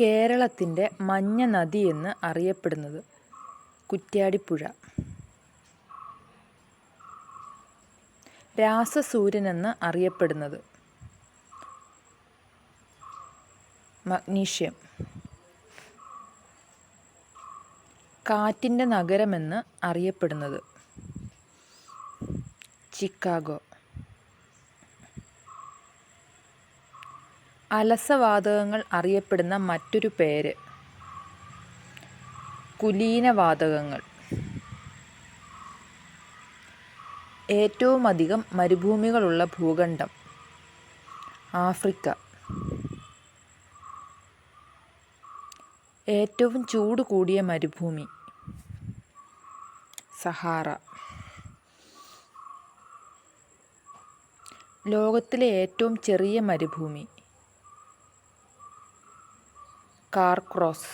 കേരളത്തിന്റെ മഞ്ഞ നദി എന്ന് അറിയപ്പെടുന്നത് കുറ്റ്യാടിപ്പുഴ. രാസസൂര്യനെന്ന് അറിയപ്പെടുന്നത് മഗ്നീഷ്യം. കാറ്റിന്റെ നഗരമെന്ന് അറിയപ്പെടുന്നത് ചിക്കാഗോ. അലസവാതകങ്ങൾ അറിയപ്പെടുന്ന മറ്റൊരു പേര്. കുലീനവാതകങ്ങൾ. ഏറ്റവുമധികം മരുഭൂമികളുള്ള ഭൂഖണ്ഡം. ആഫ്രിക്ക. ഏറ്റവും ചൂട് കൂടിയ മരുഭൂമി. സഹാറ. ലോകത്തിലെ ഏറ്റവും ചെറിയ മരുഭൂമി. കാർക്രോസ്